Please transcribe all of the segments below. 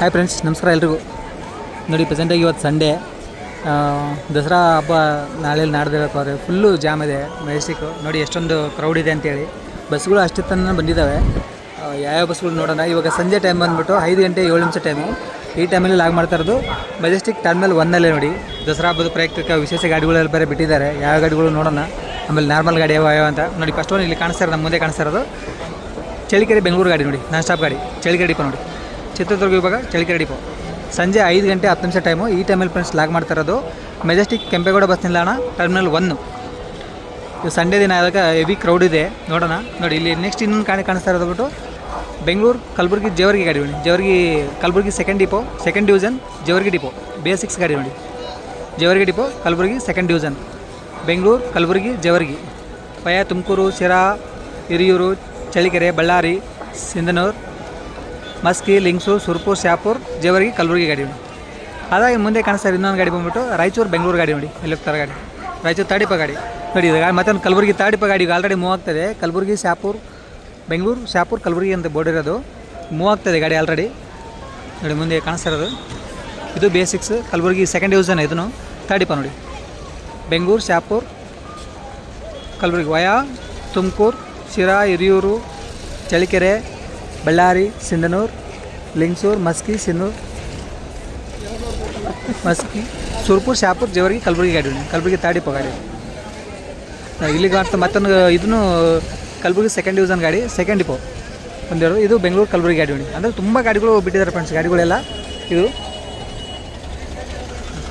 Hi friends ನಮಸ್ಕಾರ ಎಲ್ರಿಗೂ. ನೋಡಿ ಪ್ರೆಸೆಂಟಾಗಿ ಇವತ್ತು ಸಂಡೇ ದಸರಾ ಹಬ್ಬ ನಾಳೆ ನಾಡ್ದಿರತ್ತವ್ರೆ ಫುಲ್ಲು ಜಾಮ್ ಇದೆ ಮೆಜೆಸ್ಟಿಕ್ಕು ನೋಡಿ, ಎಷ್ಟೊಂದು ಕ್ರೌಡ್ ಇದೆ ಅಂತೇಳಿ. ಬಸ್ಗಳು ಅಷ್ಟೇ ತನಕ ಬಂದಿದ್ದಾವೆ. ಯಾವ್ಯಾವ ಬಸ್ಗಳು ನೋಡೋಣ. ಇವಾಗ ಸಂಜೆ ಟೈಮ್ ಬಂದುಬಿಟ್ಟು ಐದು ಗಂಟೆ ಏಳು ನಿಮಿಷ ಟೈಮು ಈ ಟೈಮಲ್ಲಿ ಲಾಗ್ ಮಾಡ್ತಾ ಇರೋದು ಮೆಜೆಸ್ಟಿಕ್ ಟರ್ಮಿನಲ್ ಒನ್ನಲ್ಲೇ ನೋಡಿ. ದಸರಾ ಹಬ್ಬದ ಪ್ರಯುಕ್ತಕ್ಕೆ ವಿಶೇಷ ಗಾಡಿಗಳೆಲ್ಲ ಬೇರೆ ಬಿಟ್ಟಿದ್ದಾರೆ. ಯಾವ ಗಾಡಿಗಳು ನೋಡೋಣ. ಆಮೇಲೆ ನಾರ್ಮಲ್ ಗಾಡಿ ಯಾವ ಯಾವ ಅಂತ. ನೋಡಿ ಫಸ್ಟ್ ಒನ್ ಇಲ್ಲಿ ಕಾಣಿಸ್ತಾರೆ ನಮ್ಮ ಮುಂದೆ ಕಾಣಿಸ್ತಾ ಇರೋದು. ಚಳಿಕೆರೆ ಬೆಂಗಳೂರು ಗಾಡಿ ನೋಡಿ. ನಾನ್ ಸ್ಟಾಪ್ ಗಾಡಿ. ಚಳಿಕೆರೆ ಡಿಪ್ಪ ನೋಡಿ. ಚಿತ್ರದುರ್ಗ ವಿಭಾಗ ಚಳಿಕೆರೆ ಡಿಪೋ. ಸಂಜೆ ಐದು ಗಂಟೆ ಹತ್ತು ನಿಮಿಷ ಟೈಮು ಈ ಟೈಮಲ್ಲಿ ಫ್ರೆಂಡ್ಸ್ ಲಾಗ್ ಮಾಡ್ತಾ ಇರೋದು ಮೆಜೆಸ್ಟಿಕ್ ಕೆಂಪೇಗೌಡ ಬಸ್ ನಿಲ್ದಾಣ ಟರ್ಮಿನಲ್ ಒನ್ನು ಇದು ಸಂಡೇ ದಿನ ಆದಾಗ ಹೆವಿ ಕ್ರೌಡ್ ಇದೆ, ನೋಡೋಣ. ನೋಡಿ, ಇಲ್ಲಿ ನೆಕ್ಸ್ಟ್ ಇನ್ನೊಂದು ಕಾಣಿ ಕಾಣಿಸ್ತಾ ಇರೋದು ಬಿಟ್ಟು ಬೆಂಗಳೂರು ಕಲಬುರ್ಗಿ ಜೇವರ್ಗಿ ಗಾಡಿ ನೋಡಿ. Jevargi, Kalaburgi second depot second division Jevargi depot B six ಗಾಡಿ ನೋಡಿ. Jevargi depot Kalaburgi second division Bengaluru, Kalaburgi, Jevargi. ಪಯ, Tumakuru, Sira, Hiriyur Challakere Ballari, Sindhanur Maski, Lingsugur, Surpur Shahapur Jevargi, Kalaburagi ಗಾಡಿ ನೋಡಿ. ಅದಾಗಿ ಮುಂದೆ ಕಾಣಿಸ್ತಾರೆ ಇನ್ನೊಂದು ಗಾಡಿ ಬಂದ್ಬಿಟ್ಟು ರಾಯಚೂರು, ಬೆಂಗಳೂರು ಗಾಡಿ ನೋಡಿ ಇಲ್ಲಿ ಹೋಗ್ತಾರೆ ಗಾಡಿ. ರಾಯಚೂರು ತಾಡಿಪ ಗಾಡಿ. ನೋಡಿ ಇದು ಮತ್ತೊಂದು ಕಲಬುರಗಿ ತಾಡಿಪ ಗಾಡಿ ಆಲ್ರೆಡಿ ಮೂವ್ ಆಗ್ತದೆ. ಕಲಬುರಗಿ ಶಾಪುರ್ ಬೆಂಗಳೂರು ಶಾಪುರ್ ಕಲಬುರಗಿ ಅಂತ ಬೋರ್ಡ್ ಇರೋದು ಮೂವ್ ಆಗ್ತದೆ ಗಾಡಿ ಆಲ್ರೆಡಿ ನೋಡಿ, ಮುಂದೆ ಕಾಣಿಸ್ತಾ ಇರೋದು. ಇದು ಬೇಸಿಕ್ಸ್ ಕಲಬುರಗಿ ಸೆಕೆಂಡ್ ಡಿವಿಷನ್ ಇದನ್ನು. ತಾಡಿಪ ನೋಡಿ. ಬೆಂಗಳೂರು ಶಾಪುರ್ ಕಲಬುರಗಿ, ವಯಾ, ತುಮಕೂರು, ಶಿರಾ, ಹಿರಿಯೂರು ಚಳಿಕೆರೆ ಬಳ್ಳಾರಿ, ಸಿಂಧನೂರು, ಲಿಂಗ್ಸೂರು, ಮಸ್ಕಿ, ಸಿನ್ನೂರು, ಮಸ್ಕಿ, ಸುರ್ಪುರ್, ಶಾಪುರ್, ಜೇವರ್ಗಿ, ಕಲಬುರಗಿ ಗಾಡಿ ಕಲಬುರಗಿ ತಾಡಿ ಗಾಡಿ ಇಲ್ಲಿಗೆ ಅಂತ ಮತ್ತೊಂದು ಇದನ್ನು ಕಲಬುರಗಿ ಸೆಕೆಂಡ್ ಡಿವಿಷನ್ ಗಾಡಿ ಸೆಕೆಂಡ್ ಡಿಪೋ ಒಂದೆರಡು ಇದು ಬೆಂಗಳೂರು, ಕಲಬುರಗಿ ಗಾಡಿ ಅಂದರೆ ತುಂಬ ಗಾಡಿಗಳು ಬಿಟ್ಟಿದ್ದಾರೆ ಫ್ರೆಂಡ್ಸ್ ಗಾಡಿಗಳೆಲ್ಲ ಇದು.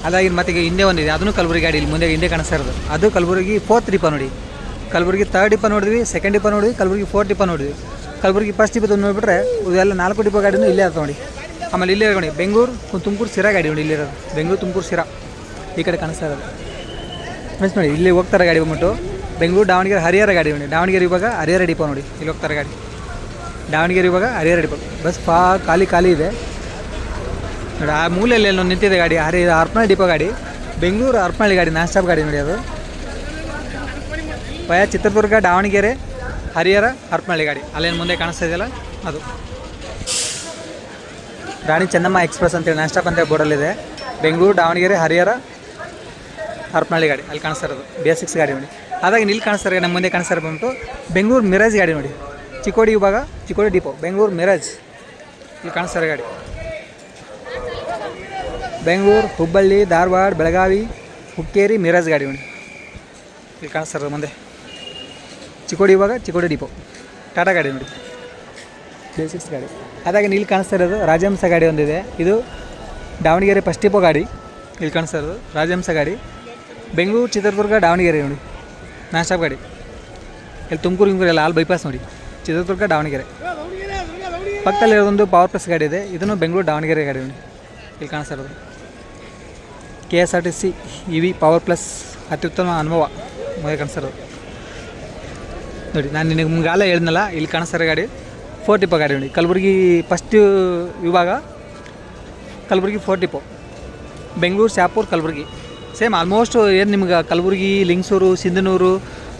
ಅದಾಗಿ ಮತ್ತೆ ಈಗ ಹಿಂದೆ ಒಂದಿದೆ. ಅದನ್ನು ಕಲಬುರಗಿ ಗಾಡಿ ಇಲ್ಲಿ ಮುಂದೆ ಹಿಂದೆ ಕಾಣಿಸ್ತಾ ಇರೋದು. ಅದು ಕಲಬುರಗಿ ಫೋರ್ತ್ ಡಿಪ ನೋಡಿ. ಕಲಬುರಗಿ ತರ್ಡ್ ಡಿಪ ನೋಡಿದ್ವಿ ಸೆಕೆಂಡ್ ಡಿಪ ನೋಡಿದ್ವಿ, ಕಲಬುರಗಿ ಫೋರ್ತ್ ಡಿಪ ನೋಡಿದ್ವಿ. ಕಲಬುರಗಿ ಫಸ್ಟ್ ಡಿಪ ನೋಡಿಬಿಟ್ರೆ ಇದೆಲ್ಲ ನಾಲ್ಕು ಡಿಪೋ ಗಾಡಿನೂ ಇಲ್ಲೇ ಇರ್ತವೆ ನೋಡಿ. ಆಮೇಲೆ ಇಲ್ಲೇ ನೋಡಿ, ಬೆಂಗಳೂರು ತುಮಕೂರು ಸಿರಾ ಗಾಡಿ ನೋಡಿ ಇಲ್ಲಿರೋದು. ಬೆಂಗಳೂರು, ತುಮಕೂರು ಸಿರಾ ಈ ಕಡೆ ಕಾಣಿಸ್ತಾ ಇರೋದು. ಫ್ರೆಂಡ್ಸ್ ನೋಡಿ, ಇಲ್ಲಿ ಹೋಗ್ತಾರೆ ಗಾಡಿ ಬಂದ್ಬಿಟ್ಟು. ಬೆಂಗಳೂರು, ದಾವಣಗೆರೆ, ಹರಿಹರ ಗಾಡಿ ನೋಡಿ. ದಾವಣಗೆರೆ ಇವಾಗ ಹರಿಹರ ಡಿಪೋ ನೋಡಿ, ಇಲ್ಲಿ ಹೋಗ್ತಾರೆ ಗಾಡಿ. ದಾವಣಗೆರೆ ಇವಾಗ ಹರಿಹರ ಡಿಪೋ ಬಸ್ ಫಾ ಖಾಲಿ ಖಾಲಿ ಇದೆ. ನೋಡಿ, ಆ ಮೂಲೆಯಲ್ಲಿ ಎಲ್ಲೋ ನಿಂತಿದೆ ಗಾಡಿ. ಹರಿ ಹರಪನಹಳ್ಳಿ ಡಿಪೋ ಗಾಡಿ. ಬೆಂಗಳೂರು ಹರಪನಹಳ್ಳಿ ಗಾಡಿ, ನಾನ್ ಗಾಡಿ ನೋಡಿ ಅದು. ಭಯ ಚಿತ್ರದುರ್ಗ, ದಾವಣಗೆರೆ ಹರಿಹರ ಹರಪನಹಳ್ಳಿ ಗಾಡಿ. ಅಲ್ಲೇನು ಮುಂದೆ ಕಾಣಿಸ್ತಾ ಇದೆಯಲ್ಲ? ಅದು. ರಾಣಿ ಚೆನ್ನಮ್ಮ ಎಕ್ಸ್ಪ್ರೆಸ್ ಅಂತೇಳಿ ನಾನ್ ಸ್ಟಾಪ್ ಅಂತೇಳಿ ಬೋರ್ಡಲ್ಲಿದೆ ಬೆಂಗಳೂರು, ದಾವಣಗೆರೆ, ಹರಿಹರ, ಹರಪನಹಳ್ಳಿ ಗಾಡಿ. ಅಲ್ಲಿ ಕಾಣಿಸ್ತಾ ಇರೋದು. ಬೇಸಿಕ್ಸ್ ಗಾಡಿ ನೋಡಿ. ಅದಾಗ ಇಲ್ಲಿ ಕಾಣಿಸ್ತಾರೆ ನಮ್ಮ ಮುಂದೆ ಕಾಣಿಸ್ತಾರೆ ಬಂದ್ಬಿಟ್ಟು ಬೆಂಗಳೂರು ಮಿರಾಜ್ ಗಾಡಿ ನೋಡಿ. ಚಿಕ್ಕೋಡಿ ವಿಭಾಗ, ಚಿಕ್ಕೋಡಿ ಡಿಪೋ, ಬೆಂಗಳೂರು ಮಿರಾಜ್. ಇಲ್ಲಿ ಕಾಣಿಸ್ತಾರೆ ಗಾಡಿ. ಬೆಂಗಳೂರು, ಹುಬ್ಬಳ್ಳಿ, ಧಾರವಾಡ, ಬೆಳಗಾವಿ, ಹುಕ್ಕೇರಿ, ಮಿರಾಜ್ ಗಾಡಿ ನೋಡಿ. ಇಲ್ಲಿ ಕಾಣಿಸ್ತಾರೆ ಮುಂದೆ. ಚಿಕ್ಕೋಡಿ ಇವಾಗ ಚಿಕ್ಕೋಡಿ ಡಿಪೋ. ಟಾಟಾ ಗಾಡಿ ನೋಡಿ. ಬೇಸಿಕ್ಸ್ ಗಾಡಿ. ಅದಾಗ ಇಲ್ಲಿ ಕಾಣಿಸ್ತಾ ಇರೋದು ರಾಜಹಂಸ ಗಾಡಿ ಒಂದಿದೆ. ಇದು ದಾವಣಗೆರೆ ಫಸ್ಟ್ ಡಿಪೋ ಗಾಡಿ. ಇಲ್ಲಿ ಕಾಣಿಸ್ತಾ ಇರೋದು ರಾಜಹಂಸ ಗಾಡಿ. ಬೆಂಗಳೂರು ಚಿತ್ರದುರ್ಗ ದಾವಣಗೆರೆ ನೋಡಿ. ನಾನ್ ಸ್ಟಾಪ್ ಗಾಡಿ. ಇಲ್ಲಿ ತುಮಕೂರು ಗಿಮಕೂರು ಎಲ್ಲ ಆಲ್ ಬೈಪಾಸ್ ನೋಡಿ. ಚಿತ್ರದುರ್ಗ ದಾವಣಗೆರೆ. ಪಕ್ಕದಲ್ಲಿ ಇರೋದೊಂದು ಪವರ್ ಪ್ಲಸ್ ಗಾಡಿ ಇದೆ. ಇದನ್ನು ಬೆಂಗಳೂರು ದಾವಣಗೆರೆ ಗಾಡಿ ನೋಡಿ. ಇಲ್ಲಿ ಕಾಣಿಸ್ತಾ ಇರೋದು. K S R T C E V power plus ಅತ್ಯುತ್ತಮ ಅನುಭವ. ಮೊದಲೇ ಕಾಣಿಸ್ತಾ ಇರೋದು. ನೋಡಿ, ನಾನು ನಿನಗೆ ಮುಂಗಾಲ ಹೇಳಿದ್ನಲ್ಲ, ಇಲ್ಲಿ ಕಾಣಿಸ್ತಾರೆ ಗಾಡಿ. ಫೋರ್ ಟಿಪ್ಪೋ ಗಾಡಿ ನೋಡಿ. ಕಲಬುರಗಿ ಫಸ್ಟ್ ವಿಭಾಗ, Kalaburagi four depot Bengaluru Shahapur Kalaburagi. Same almost ಏನು ನಿಮ್ಗೆ ಕಲಬುರಗಿ, ಲಿಂಗಸೂರು, ಸಿಂಧನೂರು,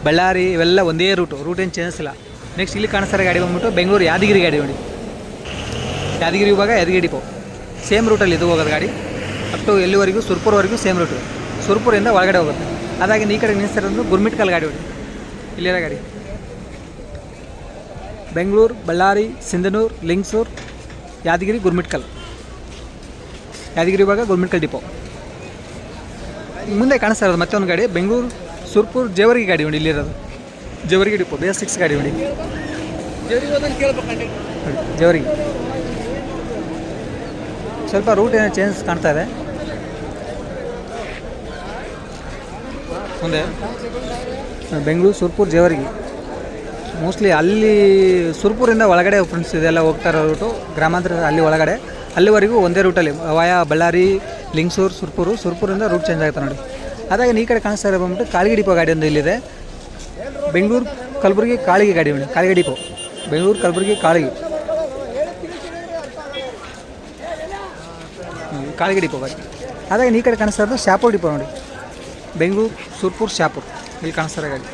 ಬಳ್ಳಾರಿ, ಇವೆಲ್ಲ ಒಂದೇ ರೂಟು ರೂಟ್ ಏನು ಚೇಂಜಸ್ ಇಲ್ಲ. ನೆಕ್ಸ್ಟ್ ಇಲ್ಲಿ ಕಾಣಿಸ್ತಾರೆ ಗಾಡಿ ಬಂದ್ಬಿಟ್ಟು ಬೆಂಗಳೂರು ಯಾದಗಿರಿ ಗಾಡಿ ನೋಡಿ. ಯಾದಗಿರಿ ವಿಭಾಗ, ಯಾದಗಿರಿ ಡಿಪೋ ಸೇಮ್ ರೂಟಲ್ಲಿ ಇದು ಹೋಗೋದು ಗಾಡಿ. ಅಪ್ ಟು ಎಲ್ಲಿವರೆಗೂ? ಸುರ್ಪುರ್ವರೆಗೂ ಸೇಮ್ ರೂಟು ಸುರ್ಪುರಿಂದ ಒಳಗಡೆ ಹೋಗುತ್ತೆ. ಅದಾಗಿ ಈ ಕಡೆ ನಿಲ್ಲಿಸ್ತಿರೋದು ಗುರ್ಮಿಟ್ಕಲ್ ಗಾಡಿ ನೋಡಿ. ಇಲ್ಲಿರೋ ಗಾಡಿ. ಬೆಂಗಳೂರು, ಬಳ್ಳಾರಿ, ಸಿಂಧನೂರು, ಲಿಂಗ್ಸೂರು, ಯಾದಗಿರಿ, ಗುರ್ಮಿಟ್ಕಲ್. ಯಾದಗಿರಿ ಇವಾಗ ಗುರ್ಮಿಟ್ಕಲ್ ಡಿಪೋ. ಮುಂದೆ ಕಾಣಿಸ್ತಾ ಇರೋದು ಮತ್ತೆ ಒಂದು ಗಾಡಿ, ಬೆಂಗಳೂರು, ಸುರ್ಪುರ್, ಜೇವರ್ಗಿ ಗಾಡಿ ಉಂಡಿ ಇಲ್ಲಿರೋದು. Jevargi depot B S six ಗಾಡಿ ಉಂಡಿ ಜೇವರ್ಗಿ. ಸ್ವಲ್ಪ ರೂಟ್ ಏನೋ ಚೇಂಜ್ ಕಾಣ್ತಾ ಇದೆ. ಮುಂದೆ. ಬೆಂಗಳೂರು ಸುರ್ಪುರ್ ಜೇವರ್ಗಿ. ಮೋಸ್ಟ್ಲಿ ಅಲ್ಲಿ ಸುರ್ಪುರಿಂದ ಒಳಗಡೆ ಫ್ರೆಂಡ್ಸ್ ಇದೆಲ್ಲ ಹೋಗ್ತಾ ಇರೋ ರೂಟು ಗ್ರಾಮಾಂತರ ಅಲ್ಲಿ ಒಳಗಡೆ. ಅಲ್ಲಿವರೆಗೂ ಒಂದೇ ರೂಟಲ್ಲಿ ವಾಯ, ಬಳ್ಳಾರಿ, ಲಿಂಗ್ಸೂರು, ಸುರ್ಪುರು. ಸುರ್ಪುರಿಂದ ರೂಟ್ ಚೇಂಜ್ ಆಗುತ್ತೆ ನೋಡಿ. ಅದಾಗ ಈ ಕಡೆ ಕಾಣಿಸ್ತಾ ಇರೋ ಬಂದ್ಬಿಟ್ಟು ಕಾಳಿಗೆ ಡಿಪೋ ಗಾಡಿ ಒಂದು ಇಲ್ಲಿದೆ. ಬೆಂಗಳೂರು ಕಲಬುರಗಿ ಕಾಳಿಗೆ ಗಾಡಿ ಮೇಡಮ್ ಕಾಳಿಗೆ ಡಿಪೋ ಬೆಂಗಳೂರು ಕಲಬುರಗಿ ಕಾಳಿಗೆ. ಕಾಳಿಗೆ ಡಿಪೋ ಗಾಡಿ. ಅದಾಗ ಈ ಕಡೆ ಕಾಣಿಸ್ತಾ ಇರೋದು ಶಾಪುರ್ ಡಿಪೋ ನೋಡಿ. ಬೆಂಗಳೂರು ಸುರ್ಪುರ್ ಶಾಪುರ್. ಇಲ್ಲಿ ಕಾಣಿಸ್ತಾ ಇರೋ ಗಾಡಿ.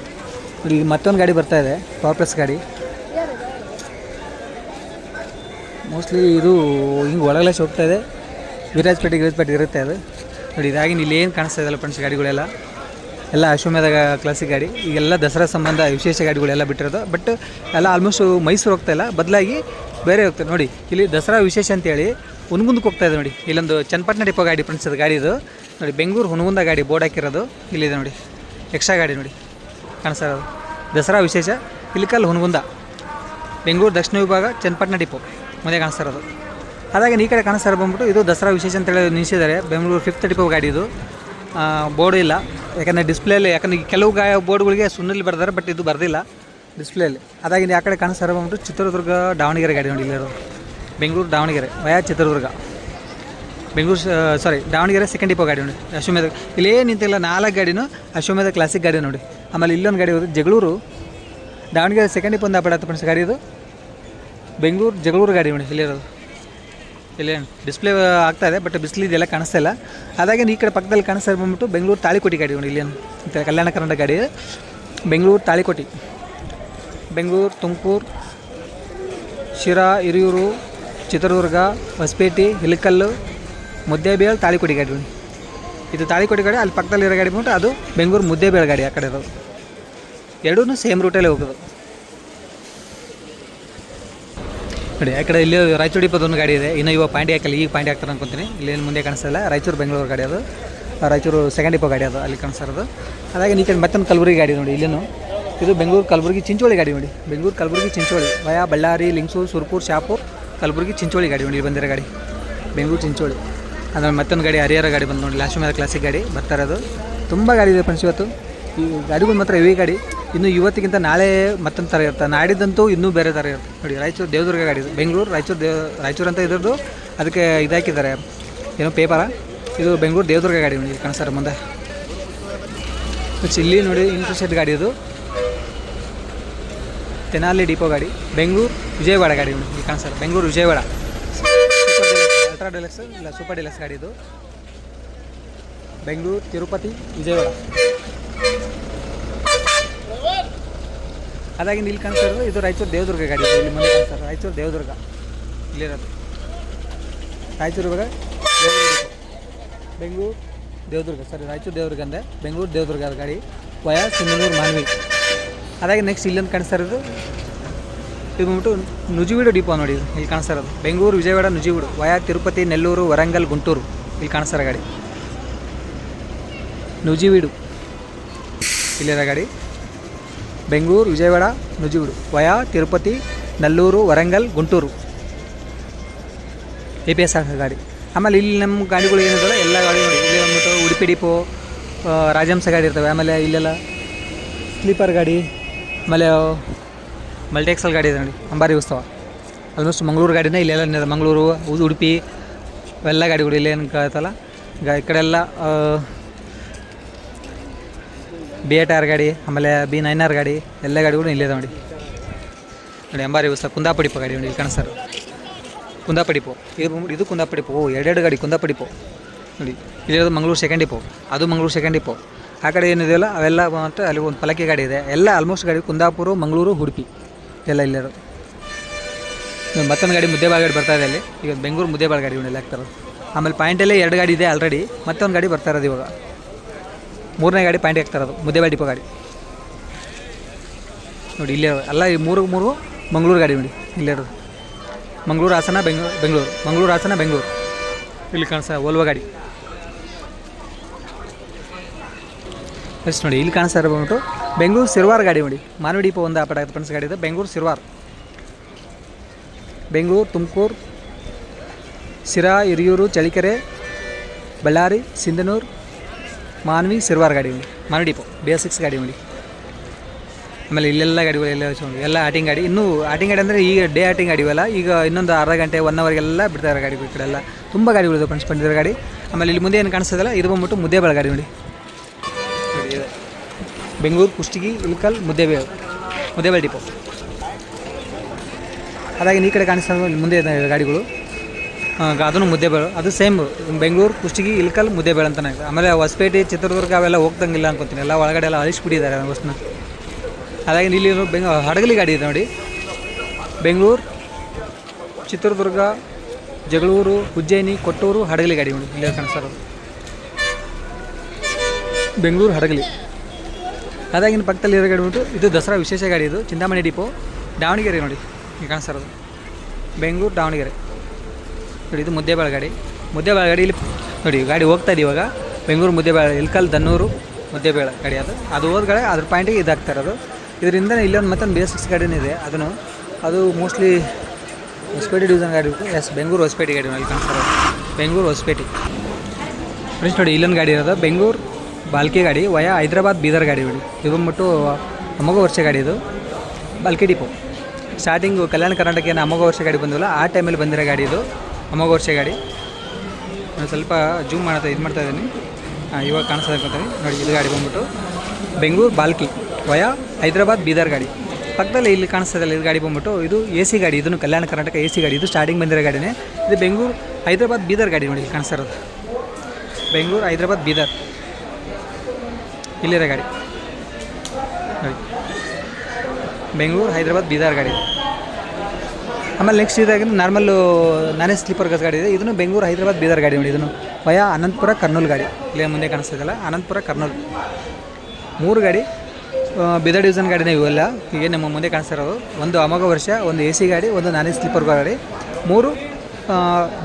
ಇಲ್ಲಿ ಮತ್ತೊಂದು ಗಾಡಿ ಬರ್ತಾ ಇದೆ ಪವರ್ ಪ್ಲಸ್ ಗಾಡಿ. ಮೋಸ್ಟ್ಲಿ ಇದು ಹಿಂಗೆ ಒಳಗಡೆ ಹೋಗ್ತಾ ಇದೆ. ವಿರಾಜಪೇಟೆ ವಿರಾಜಪೇಟೆ ಇರುತ್ತೆ ಅದು. ನೋಡಿ, ಇದಾಗಿ ಇಲ್ಲಿ ಏನು ಕಾಣಿಸ್ತಾ ಇದಲ್ಲ ಫ್ರೆಂಡ್ಸ್ ಗಾಡಿಗಳೆಲ್ಲ. ಎಲ್ಲ ಅಶ್ವಮೇಧ ಕ್ಲಾಸಿಕ್ ಗಾಡಿ. ಈಗೆಲ್ಲ ದಸರಾ ಸಂಬಂಧ ವಿಶೇಷ ಗಾಡಿಗಳೆಲ್ಲ ಬಿಟ್ಟಿರೋದು. ಬಟ್ ಎಲ್ಲ ಆಲ್ಮೋಸ್ಟ್ ಮೈಸೂರು ಹೋಗ್ತಾ ಇಲ್ಲ. ಬದಲಾಗಿ ಬೇರೆ ಹೋಗ್ತಾರೆ ನೋಡಿ, ಇಲ್ಲಿ ದಸರಾ ವಿಶೇಷ ಅಂತೇಳಿ ಹುನಗುಂದಕ್ಕೆ ಹೋಗ್ತಾ ಇದೆ ನೋಡಿ. ಇಲ್ಲೊಂದು ಚನ್ನಪಟ್ಟಣ ಡಿಪೋ ಗಾಡಿ ಫ್ರೆಂಡ್ಸ್ ಅದು ಗಾಡಿ ಇದು. ನೋಡಿ, ಬೆಂಗಳೂರು ಹುನಗುಂದ ಗಾಡಿ ಬೋರ್ಡ್ ಹಾಕಿರೋದು. ಇಲ್ಲಿದೆ ನೋಡಿ. ಎಕ್ಸ್ಟ್ರಾ ಗಾಡಿ ನೋಡಿ ಕಾಣಿಸ್ತಾ ಇರೋದು. ದಸರಾ ವಿಶೇಷ ಇಲ್ಲಿಕಲ್ ಹುನಗುಂದ, ಬೆಂಗಳೂರು ದಕ್ಷಿಣ ವಿಭಾಗ ಚನ್ನಪಟ್ಟಣ ಡಿಪೋ ಮುಂದೆ ಕಾಣಿಸ್ತಾ ಇರೋದು. ಅದಾಗ ಈ ಕಡೆ ಕಾಣಿಸ್ತಾ ಬಂದ್ಬಿಟ್ಟು ಇದು ದಸರಾ ವಿಶೇಷ ಅಂತೇಳಿ ನಿಲ್ಲಿಸಿದ್ದಾರೆ ಬೆಂಗಳೂರು ಫಿಫ್ತ್ ಡಿಪೋ ಗಾಡಿ ಇದು. ಬೋರ್ಡ್ ಇಲ್ಲ. ಯಾಕಂದರೆ ಡಿಸ್ಪ್ಲೇಲಿ ಯಾಕಂದ್ರೆ ಕೆಲವು ಗಾ ಬೋರ್ಡ್ಗಳಿಗೆ ಸುನ್ನಲ್ಲಿ ಬರ್ತಾರೆ ಬಟ್ ಇದು ಬರ್ದಿಲ್ಲ ಡಿಸ್ಪ್ಲೇಲಿ ಅದಾಗಿ ಆ ಕಡೆ ಕಾಣಿಸ್ತಾ ಬಂದ್ಬಿಟ್ಟು ಚಿತ್ರದುರ್ಗ ದಾವಣಗೆರೆ ಗಾಡಿ ನೋಡಿ ಇಲ್ಲಿರೋದು. Bengaluru Davanagere, via Chitradurga. Bengaluru sorry Davanagere second depot ಗಾಡಿ ನೋಡಿ, ಅಶ್ವಮೇಧ, ಇಲ್ಲೇ ನಿಂತಿಲ್ಲ ನಾಲ್ಕು ಗಾಡಿನೂ, ಅಶ್ವಮೇಧ ಕ್ಲಾಸಿಕ್ ಗಾಡಿ ನೋಡಿ. ಆಮೇಲೆ ಇಲ್ಲೊಂದು ಗಾಡಿ ಹೋದ್ರೆ ಜಗಳೂರು, ದಾವಣಗೆರೆ ಸೆಕೆಂಡ್ ಡಿಪೋ ಒಂದು ಅಪಡಾತ ಗಾಡಿ ಇದು. ಬೆಂಗಳೂರು, ಜಗಳೂರು ಗಾಡಿ ನೋಡಿ ಇಲ್ಲಿರೋದು ಇಲ್ಲೇ ಡಿಸ್ಪ್ಲೇ ಆಗ್ತಾ ಇದೆ ಬಟ್ ಬಿಸಿಲು ಇದೆಲ್ಲ ಕಾಣಿಸ್ತಾ ಇಲ್ಲ. ಈ ಕಡೆ ಪಕ್ಕದಲ್ಲಿ ಕಾಣಿಸ್ತಾ ಬಂದ್ಬಿಟ್ಟು ಬೆಂಗಳೂರು ತಾಳಿಕೋಟಿ ಗಾಡಿ ನೋಡಿ ಇಲ್ಲೇನು ಕಲ್ಯಾಣ ಕರ್ನಾಟಕ ಗಾಡಿ ಬೆಂಗಳೂರು ತಾಳಿಕೋಟಿ. ಬೆಂಗಳೂರು, ತುಮಕೂರು, ಶಿರಾ, ಹಿರಿಯೂರು, ಚಿತ್ರದುರ್ಗ, ಹೊಸಪೇಟೆ ಇಲಕಲ್ಲು ಮುದ್ದೇಬೇಳೆ ತಾಳಿಕೋಟಿ ಗಾಡಿ ಇದು ತಾಳಿಕೋಟಿ ಗಾಡಿ, ಅಲ್ಲಿ ಪಕ್ಕದಲ್ಲಿರೋ ಗಾಡಿ ಬಿಟ್ಟು ಅದು ಬೆಂಗಳೂರು ಮುದ್ದೇಬೇಳೆ ಗಾಡಿ ಆ ಕಡೆ ಇರೋದು ಎರಡೂ ಸೇಮ್ ರೂಟಲ್ಲೇ ಹೋಗೋದು. ನೋಡಿ, ಆ ಕಡೆ ಇಲ್ಲಿ ರಾಯಚೂರು ಇಪ್ಪತ್ತೊಂದು ಗಾಡಿ ಇದೆ. ಇನ್ನು ಇವಾಗ ಪಾಂಡಿ ಹಾಕಲ್ಲ, ಈಗ ಪಾಂಡಿ ಹಾಕ್ತಾರೆ ಅನ್ಕೊಂತೀನಿ. ಇಲ್ಲಿ ಮುಂದೆ ಕಾಣಿಸ್ತಿಲ್ಲ. ರಾಯಚೂರು ಬೆಂಗಳೂರು ಗಾಡಿ ಅದು. ರಾಯಚೂರು ಸೆಕೆಂಡ್ ಡಿಪೋ ಗಾಡಿ ಅದು, ಅಲ್ಲಿ ಕಾಣಿಸ್ತಾರದು. ಹಾಗಾಗಿ ಈ ಕಡೆ ಮತ್ತೊಂದು ಕಲಬುರಗಿ ಗಾಡಿ ನೋಡಿ, ಇಲ್ಲೇನು. ಇದು ಬೆಂಗಳೂರು ಕಲಬುರಗಿ ಚಿಂಚೋಳಿ ಗಾಡಿ ನೋಡಿ. ಬೆಂಗಳೂರು ಕಲಬುರಗಿ ಚಿಂಚೋಳಿ. ವಯಾ ಬಳ್ಳಾರಿ, ಲಿಂಗ್ಸೂರು, ಸುರ್ಪುರ್, ಶಾಪೂರ್, ಕಲಬುರಗಿ ಚಿಂಚೋಳಿ ಗಾಡಿ ನೋಡಿ, ಇಲ್ಲಿ ಬಂದಿರೋ ಗಾಡಿ. ಬೆಂಗಳೂರು ಚಿಂಚೋಳಿ. ಅದ್ರಲ್ಲಿ ಮತ್ತೊಂದು ಗಾಡಿ, ಹರಿಹರ ಗಾಡಿ ಬಂದು ನೋಡಿ. ಲಾಸ್ಟ್ ಮೇಲೆ ಕ್ಲಾಸಿಕ್ ಗಾಡಿ, ಬರ್ತಾ ಇರೋದು. ತುಂಬ ಗಾಡಿ ಇದೆ ಫ್ರೆಂಡ್ಸ್ ಇವತ್ತು. ಈ ಗಾಡಿಗಳು ಮಾತ್ರ ಹೆವಿ ಗಾಡಿ. ಇನ್ನು ಇವತ್ತಿಗಿಂತ ನಾಳೆ ಮತ್ತೊಂದು ಥರ ಇರುತ್ತೆ. ನಾಡಿದ್ದಂತೂ ಇನ್ನೂ ಬೇರೆ ಥರ ಇರುತ್ತೆ. ನೋಡಿ, ರಾಯಚೂರು ದೇವದುರ್ಗ ಗಾಡಿ ಬೆಂಗಳೂರು, ರಾಯಚೂರು ದೇವ, ರಾಯಚೂರು ಅಂತ ಇದ್ರದ್ದು. ಅದಕ್ಕೆ ಇದಾಕಿದ್ದಾರೆ. ಏನೋ ಪೇಪರ ಇದು ಬೆಂಗಳೂರು ದೇವದುರ್ಗ ಗಾಡಿ ನೋಡಿ ಕಾಣಿಸ್ತಾರೆ ಮುಂದೆ. ಇಲ್ಲಿ ನೋಡಿ ಇಂಟ್ರೆಸ್ಟೆಡ್ ಗಾಡಿ ಇದು. ತೆನಾಲಿ ಡಿಪೋ ಗಾಡಿ. ಬೆಂಗಳೂರು ವಿಜಯವಾಡ ಗಾಡಿ ನೋಡಿ ಕಾಣಿಸ್ತಾರೆ ಬೆಂಗಳೂರು ವಿಜಯವಾಡ. ಅಲ್ಟ್ರಾ ಡಿಲಕ್ಸ್ ಇಲ್ಲ ಸೂಪರ್ ಡಿಲಕ್ಸ್ ಗಾಡಿ ಇದು. ಬೆಂಗಳೂರು, ತಿರುಪತಿ, ವಿಜಯವಾಡ. ಅದಾಗಿ ಇಲ್ಲಿ ಕಾಣಿಸ್ತಾ ಇದು ರಾಯಚೂರು ದೇವದುರ್ಗ ಗಾಡಿ ಇಲ್ಲಿ ಮುಂದೆ ಕಾಣಿಸ್ತಾರೆ ರಾಯಚೂರು ದೇವದುರ್ಗ. ಇಲ್ಲಿರೋದು. ರಾಯಚೂರು ಇವಾಗ. ಬೆಂಗಳೂರು. ದೇವದುರ್ಗ ಸರ್ ರಾಯಚೂರು ದೇವದುರ್ಗ ಅಂದೆ. ಬೆಂಗಳೂರು ದೇವದುರ್ಗದ ಗಾಡಿ, ವಯಾ ಸಿಂಧನೂರು ಮಾನ್ವಿ. ಅದಾಗಿ ನೆಕ್ಸ್ಟ್ ಇಲ್ಲೊಂದು ಕಾಣಿಸ್ತಾ ಇರೋದು ಇದು ಬಂದ್ಬಿಟ್ಟು ನುಜಿವೀಡು ಡಿಪೋ ನೋಡಿ ಇಲ್ಲಿ ಕಾಣಿಸ್ತಾ ಇರೋದು. ಬೆಂಗಳೂರು, ವಿಜಯವಾಡ, ನುಜಿವೀಡು. ವಯಾ, ತಿರುಪತಿ, ನೆಲ್ಲೂರು, ವರಂಗಲ್, ಗುಂಟೂರು ಇಲ್ಲಿ ಕಾಣಿಸ್ತಾರ ಗಾಡಿ. ನುಜಿವೀಡು ಇಲ್ಲಿರೋ ಗಾಡಿ. Bengaluru, Vijayawada, Nuzvid. Via, Tirupati, Nellore, Warangal, Guntur. A P S R ಗಾಡಿ. ಆಮೇಲೆ ಇಲ್ಲಿ ನಮ್ಮ ಗಾಡಿಗಳು ಏನಿದಾವೆ ಎಲ್ಲ ಗಾಡಿ ಇಲ್ಲಿ ಬಂದ್ಬಿಟ್ಟು ಉಡುಪಿ ಡಿಪೋ ರಾಜಹಂಸ ಗಾಡಿ ಇರ್ತವೆ. ಆಮೇಲೆ ಇಲ್ಲೆಲ್ಲ ಸ್ಲೀಪರ್ ಗಾಡಿ. ಆಮೇಲೆ ಮಲ್ಟಿಎಕ್ಸಲ್ ಗಾಡಿ ಇದೆ ನೋಡಿ, ಅಂಬಾರಿ ಉತ್ಸವ. ಆಲ್ಮೋಸ್ಟ್ ಮಂಗಳೂರು ಗಾಡಿನೇ ಇಲ್ಲೆಲ್ಲ. ಮಂಗಳೂರು, ಉಡುಪಿ ಅವೆಲ್ಲ ಗಾಡಿಗಳು ಇಲ್ಲೇನು ಕಾಯ್ತಲ್ಲ ಈಗ ಈ ಕಡೆ ಎಲ್ಲ ಬಿ ಎ ಆರ್ ಗಾಡಿ, ಆಮೇಲೆ ಬಿ ನೈನ್ ಆರ್ ಗಾಡಿ, ಎಲ್ಲ ಗಾಡಿಗಳು ಇಲ್ಲೇ ನೋಡಿ. ನೋಡಿ, ಅಂಬಾರಿ ಉತ್ಸವ ಕುಂದಾಪಡಿಪು ಗಾಡಿ ನೋಡಿ, ಇಲ್ಲಿ ಕಾಣಿಸ್ತಾರೆ ಕುಂದಾಪಡಿಪು ಇದು ಇದು ಕುಂದಾಪಡಿಪು ಎರಡೆರಡು ಗಾಡಿ ಕುಂದಾಪಡಿಪು ನೋಡಿ, ಇಲ್ಲಿರೋದು ಮಂಗಳೂರು ಸೆಕೆಂಡ್ ಡಿಪೋ ಅದು ಮಂಗಳೂರು ಸೆಕೆಂಡ್ ಡಿಪೋ ಆ ಕಡೆ ಏನಿದೆಯಲ್ಲ ಅವೆಲ್ಲ ಮತ್ತು ಅಲ್ಲಿ ಒಂದು ಪಲಕೆ ಗಾಡಿ ಇದೆ. ಎಲ್ಲ ಆಲ್ಮೋಸ್ಟ್ ಗಾಡಿ ಕುಂದಾಪುರ, ಮಂಗಳೂರು, ಉಡುಪಿ. ಎಲ್ಲ ಇಲ್ಲಿರೋದು ಮತ್ತೊಂದು ಗಾಡಿ ಮುದ್ದೇಬಾಳ್ ಗಾಡಿ ಬರ್ತಾ ಇದೆ ಅಲ್ಲಿ. ಈಗ ಬೆಂಗಳೂರು ಮುದ್ದೇಬಾಳ್ ಗಾಡಿ ಇವನ್ನೆಲ್ಲ ಹಾಕ್ತಾರೆ ಆಮೇಲೆ ಪಾಯಿಂಟಲ್ಲೇ ಎರಡು ಗಾಡಿ ಇದೆ ಆಲ್ರೆಡಿ ಮತ್ತೊಂದು ಗಾಡಿ ಬರ್ತಾ ಇರೋದು ಇವಾಗ. ಮೂರನೇ ಗಾಡಿ ಪಾಯಿಂಟ್ ಹಾಕ್ತಾರದು ಇರೋದು, ಮುದ್ದೇಬಾಳ್ ಡಿಪೋ ಗಾಡಿ. ನೋಡಿ, ಇಲ್ಲೇ ಅಲ್ಲ, ಈ ಮೂರು ಮೂರು ಮಂಗಳೂರು ಗಾಡಿ ನೋಡಿ ಇಲ್ಲಿರೋದು ಮಂಗಳೂರು ಹಾಸನ, ಬೆಂಗಳೂರು ಬೆಂಗಳೂರು. ಮಂಗಳೂರು ಹಾಸನ, ಬೆಂಗಳೂರು. ಇಲ್ಲಿ ಕಾಣಿಸ್ತಾ ಓಲ್ವ ಗಾಡಿ. ಎಷ್ಟು ನೋಡಿ, ಇಲ್ಲಿ ಕಾಣಿಸ್ತಾ ಇರೋ ಬೆಂಗಳೂರು ಸಿರ್ವಾರ್ ಗಾಡಿ ನೋಡಿ. ಮಾನವಿ ಡಿಪೋ ಒಂದು ಆಪಡ ಫ್ರೆಂಡ್ಸ್ ಗಾಡಿ ಇದೆ. ಬೆಂಗಳೂರು ಸಿರ್ವಾರ್. ಬೆಂಗಳೂರು, ತುಮಕೂರು ಸಿರಾ ಹಿರಿಯೂರು ಚಳಿಕೆರೆ ಬಳ್ಳಾರಿ, ಸಿಂಧನೂರು, ಮಾನ್ವಿ ಸಿರ್ವಾರ್ ಗಾಡಿ ನೋಡಿ. Manvi depot B S six ಗಾಡಿ ನೋಡಿ. ಆಮೇಲೆ ಇಲ್ಲೆಲ್ಲ ಗಾಡಿಗಳು ಎಲ್ಲ ಎಲ್ಲ ಆಟಿಂಗ್ ಗಾಡಿ. ಇನ್ನೂ ಆಟಿಂಗ್ ಗಾಡಿ ಅಂದರೆ ಈಗ ಡೇ ಆಟಿಂಗ್ ಗಾಡಿ ಇವೆಲ್ಲ. ಈಗ ಇನ್ನೊಂದು ಅರ್ಧ ಗಂಟೆ ಒನ್ ಅವರ್ಗೆಲ್ಲ ಬಿಡ್ತಾರೆ ಗಾಡಿಗಳು ಈ ಕಡೆ ಎಲ್ಲ. ತುಂಬ ಗಾಡಿಗಳಿದೆ ಫ್ರೆಂಡ್ಸ್ ಬಂದಿರೋ ಗಾಡಿ. ಆಮೇಲೆ ಇಲ್ಲಿ ಮುಂದೆ ಏನು ಕಾಣಿಸ್ತದಲ್ಲ? ಇದು ಬಂದ್ಬಿಟ್ಟು ಮುದ್ದೇಬೇಳೆ ಗಾಡಿ ನೋಡಿ. ಬೆಂಗಳೂರು, ಕುಷ್ಟಗಿ ಇಲ್ಕಲ್ ಮುದ್ದೇಬೇಳೆ ಮುದ್ದೇಬೇಲ್ ಡಿಪೋ. ಅದಾಗಿ ಈ ಕಡೆ ಕಾಣಿಸ್ತಾ ಮುಂದೆ ಗಾಡಿಗಳು. ಅದನ್ನು ಮುದ್ದೇಬೇಳು. ಅದು ಸೇಮ್ ಬೆಂಗಳೂರು, ಕುಷ್ಟಗಿ ಇಲ್ಕಲ್ ಮುದ್ದೇಬೇಳು ಅಂತ ಇದೆ ಆಮೇಲೆ ಹೊಸಪೇಟೆ, ಚಿತ್ರದುರ್ಗ ಅವೆಲ್ಲ ಹೋಗ್ದಂಗಿಲ್ಲ ಅನ್ಕೊತೀನಿ. ಎಲ್ಲ ಒಳಗಡೆ ಎಲ್ಲ ಅಳಿಸ್ಬಿಟ್ಟಿದ್ದಾರೆ ಬಸ್ನ. ಅದಾಗಿ ಇಲ್ಲಿ ಬೆಂಗ, ಹಡಗಲಿ ಗಾಡಿ ಇದೆ ನೋಡಿ. ಬೆಂಗಳೂರು, ಚಿತ್ರದುರ್ಗ, ಜಗಳೂರು, ಉಜ್ಜಯಿನಿ, ಕೊಟ್ಟೂರು, ಹಡಗಲಿ ಗಾಡಿ ನೋಡಿ. ಇಲ್ಲೇ ಕಾಣಿಸ್ತಾರೆ ಬೆಂಗಳೂರು, ಹಡಗಲಿ. ಅದಾಗಿನ ಪಕ್ಕದಲ್ಲಿ ಇರೋ ಗಾಡಿ ಬಿಟ್ಟು ಇದು ದಸರಾ ವಿಶೇಷ ಗಾಡಿ ಇದು. ಚಿಂತಾಮಣಿ ಡಿಪೋ. ದಾವಣಗೆರೆ ನೋಡಿ ಈಗ ಕಾಣಿಸ್ತಾರದು ಬೆಂಗಳೂರು, ದಾವಣಗೆರೆ. ನೋಡಿ, ಇದು ಮುದ್ದೆಬಾಳ ಗಾಡಿ. ಮುದ್ದೆಬಾಳ ಗಾಡಿ ಇಲ್ಲಿ ನೋಡಿ, ಗಾಡಿ ಹೋಗ್ತಾ ಇದೆ ಇವಾಗ. ಬೆಂಗಳೂರು, ಮುದ್ದೆಬಾಳ, ಇಲ್ಕಲ್, ದನ್ನೂರು, ಮುದ್ದೆಬೇಳ ಗಾಡಿ ಅದು. ಅದು ಹೋದ ಗಾಡಿ ಅದ್ರ ಪಾಯಿಂಟಿಗೆ ಇದಾಗ್ತಾ ಇರೋದು. ಇದರಿಂದ ಇಲ್ಲೊಂದು ಮತ್ತೊಂದು ಬಿ ಎಸ್ ಸಿಕ್ಸ್ ಗಾಡಿನೂ ಇದೆ. ಅದನ್ನು, ಅದು ಮೋಸ್ಟ್ಲಿ ಹೊಸಪೇಟೆ ಡಿವಿಷನ್ ಗಾಡಿ ಎಸ್ ಬೆಂಗಳೂರು, ಹೊಸಪೇಟೆ ಗಾಡಿ ಅಲ್ಲಿ ಕಾಣಿಸ್ತಾರೆ ಬೆಂಗಳೂರು, ಹೊಸಪೇಟೆ. ಫ್ರೆಂಡ್ಸ್ ನೋಡಿ, ಇಲ್ಲೊಂದು ಗಾಡಿ ಇರೋದು. ಬೆಂಗಳೂರು ಬಾಲ್ಕೆ ಗಾಡಿ, ವಯ ಹೈದ್ರಾಬಾದ್ ಬೀದರ್ ಗಾಡಿ ಬಿಡಿ. ಇದು ಬಂದ್ಬಿಟ್ಟು ಅಮೋಘ ವರ್ಷ ಗಾಡಿ ಇದು. ಬಾಲ್ಕಿ ಡಿಪೋ. ಸ್ಟಾರ್ಟಿಂಗು ಕಲ್ಯಾಣ ಕರ್ನಾಟಕ ಏನು ಅಮೋಘ ವರ್ಷ ಗಾಡಿ ಬಂದಿಲ್ಲ ಆ ಟೈಮಲ್ಲಿ ಬಂದಿರೋ ಗಾಡಿ ಇದು. ಅಮೋಘ ವರ್ಷ ಗಾಡಿ. ನಾನು ಸ್ವಲ್ಪ ಜೂಮ್ ಮಾಡ್ತಾ, ಇದು ಮಾಡ್ತಾ ಇದ್ದೀನಿ. ಇವಾಗ ಕಾಣಿಸ್ತಾ ಅನ್ಕೊತೀನಿ ನೋಡಿ ಇದು ಗಾಡಿ ಬಂದ್ಬಿಟ್ಟು. ಬೆಂಗಳೂರು ಬಾಲ್ಕಿ, ವಯ ಹೈದ್ರಾಬಾದ್ ಬೀದರ್ ಗಾಡಿ. ಪಕ್ಕದಲ್ಲಿ ಇಲ್ಲಿ ಕಾಣಿಸ್ತದಲ್ಲ ಇದು ಗಾಡಿ ಬಂದ್ಬಿಟ್ಟು. ಇದು ಎ ಸಿ ಗಾಡಿ, ಇದನ್ನು ಕಲ್ಯಾಣ ಕರ್ನಾಟಕ ಎ ಸಿ ಗಾಡಿ, ಇದು ಸ್ಟಾರ್ಟಿಂಗ್ ಬಂದಿರೋ ಗಾಡಿನೇ. ಇದು ಬೆಂಗಳೂರು ಹೈದ್ರಾಬಾದ್ ಬೀದರ್ ಗಾಡಿ ನೋಡಿ, ಇಲ್ಲಿ ಕಾಣಿಸ್ತಾ ಇರೋದು. ಬೆಂಗಳೂರು ಹೈದ್ರಾಬಾದ್ ಬೀದರ್. ಇಲ್ಲಿರೋ ಗಾಡಿ. ಬೆಂಗಳೂರು, ಹೈದ್ರಾಬಾದ್, ಬೀದರ್ ಗಾಡಿ. ಆಮೇಲೆ ನೆಕ್ಸ್ಟ್ ಇದಾಗ ನಾರ್ಮಲ್ಲು ನಾನೇ ಸ್ಲೀಪರ್ ಗಸ್ ಗಾಡಿ ಇದೆ. ಇದನ್ನು ಬೆಂಗಳೂರು, ಹೈದ್ರಾಬಾದ್, ಬೀದರ್ ಗಾಡಿ ನೋಡಿ. ಇದನ್ನು ಭಯ ಅನಂತಪುರ, ಕರ್ನೂಲ್ ಗಾಡಿ. ಇಲ್ಲೇ ಮುಂದೆ ಕಾಣಿಸ್ತಿದ್ದಲ್ಲ ಅನಂತಪುರ, ಕರ್ನೂಲ್. ಮೂರು ಗಾಡಿ. ಬೀದರ್ ಡಿವಿಷನ್ ಗಾಡಿನೇ ಇವೆಲ್ಲ. ಈಗ ನಮ್ಮ ಮುಂದೆ ಕಾಣಿಸ್ತಾ ಇರೋದು ಒಂದು ಅಮೋಘ ವರ್ಷ, ಒಂದು ಎ ಸಿ ಗಾಡಿ, ಒಂದು ನಾನೇ ಸ್ಲೀಪರ್ ಗಾಡಿ. ಮೂರು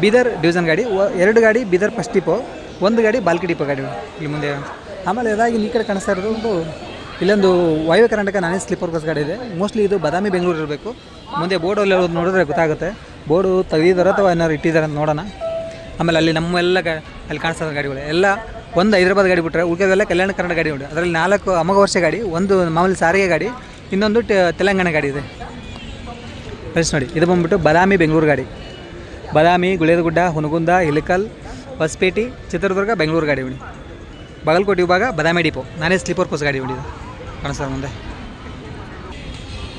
ಬೀದರ್ ಡಿವಿಷನ್ ಗಾಡಿ. ಎರಡು ಗಾಡಿ, ಬೀದರ್ ಫಸ್ಟ್ ಡಿಪೋ ಒಂದು ಗಾಡಿ ಬಾಲ್ಕಿ ಡಿಪೋ ಗಾಡಿ. ಇಲ್ಲಿ ಮುಂದೆ ಆಮೇಲೆ ಇದಾಗಿ ಈ ಕಡೆ ಕಾಣಿಸ್ತಾ ಇರೋದು ಒಂದು ಇಲ್ಲೊಂದು ವಾಯು ಕರ್ನಾಟಕ ನಾನೇ ಸ್ಲೀಪರ್ ಬಸ್ ಗಾಡಿ ಇದೆ. ಮೋಸ್ಟ್ಲಿ ಇದು ಬದಾಮಿ ಬೆಂಗಳೂರು ಇರಬೇಕು. ಮುಂದೆ ಬೋರ್ಡಲ್ಲಿ ನೋಡಿದ್ರೆ ಗೊತ್ತಾಗುತ್ತೆ. ಬೋರ್ಡು ತೆಗೆದಿದ್ದಾರೆ ಅಥವಾ ಏನಾದ್ರು ಇಟ್ಟಿದ್ದಾರೆ ಅಂತ ನೋಡೋಣ. ಆಮೇಲೆ ಅಲ್ಲಿ ನಮ್ಮೆಲ್ಲ ಅಲ್ಲಿ ಕಾಣಿಸ್ತಾ ಇರೋ ಗಾಡಿಗಳು. ಎಲ್ಲ ಒಂದು ಹೈದರಾಬಾದ್ ಗಾಡಿ ಬಿಟ್ಟರೆ ಉಳಿದವೆಲ್ಲ ಕಲ್ಯಾಣ ಕರ್ನಾಟಕ ಗಾಡಿ ಉಂಟು. ಅದರಲ್ಲಿ ನಾಲ್ಕು ಅಮೋಘ ವರ್ಷ ಗಾಡಿ, ಒಂದು ಮಾಮೂಲಿ ಸಾರಿಗೆ ಗಾಡಿ, ಇನ್ನೊಂದು ತೆಲಂಗಾಣ ಗಾಡಿ ಇದೆ. ಫ್ರೆಂಡ್ಸ್ ನೋಡಿ. ಇದು ಬಂದ್ಬಿಟ್ಟು ಬದಾಮಿ ಬೆಂಗಳೂರು ಗಾಡಿ. ಬದಾಮಿ ಗುಳೇದಗುಡ್ಡ ಹುನಗುಂದ ಇಲಿಕಲ್ ಹೊಸಪೇಟೆ, ಚಿತ್ರದುರ್ಗ, ಬೆಂಗಳೂರು ಗಾಡಿ ಉಂಟು. ಬಾಗಲಕೋಟೆ ವಿಭಾಗ, ಬದಾಮಿ ಡಿಪೋ. ನಾನೇ ಸ್ಲೀಪರ್ ಕೋಸ್ ಗಾಡಿ ಉಂಟಿದೆ ಕಾಣಿಸ್ತಾರೆ ಮುಂದೆ.